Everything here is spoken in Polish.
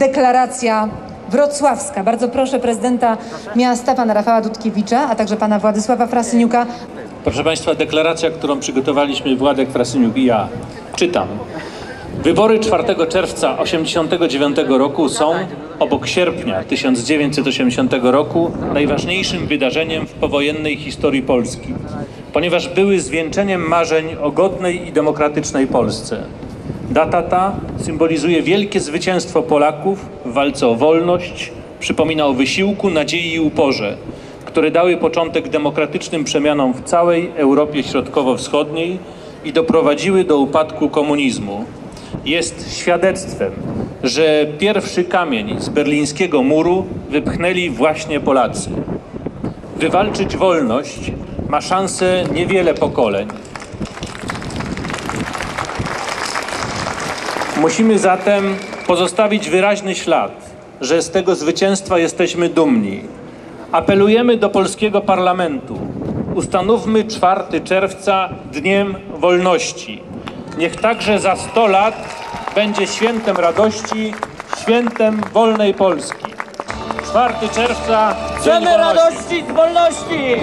deklaracja wrocławska. Bardzo proszę prezydenta miasta, pana Rafała Dudkiewicza, a także pana Władysława Frasyniuka Proszę Państwa, deklaracja, którą przygotowaliśmy Władek Frasyniuk i ja. Czytam. Wybory 4 czerwca 1989 roku są, obok sierpnia 1980 roku, najważniejszym wydarzeniem w powojennej historii Polski, ponieważ były zwieńczeniem marzeń o godnej i demokratycznej Polsce. Data ta symbolizuje wielkie zwycięstwo Polaków w walce o wolność, przypomina o wysiłku, nadziei i uporze, które dały początek demokratycznym przemianom w całej Europie Środkowo-Wschodniej i doprowadziły do upadku komunizmu. Jest świadectwem, że pierwszy kamień z berlińskiego muru wypchnęli właśnie Polacy. Wywalczyć wolność ma szansę niewiele pokoleń. Musimy zatem pozostawić wyraźny ślad, że z tego zwycięstwa jesteśmy dumni. Apelujemy do polskiego parlamentu. Ustanówmy 4 czerwca Dniem Wolności. Niech także za 100 lat będzie świętem radości, świętem wolnej Polski. 4 czerwca Dzień Chcemy Wolności. radości z wolności!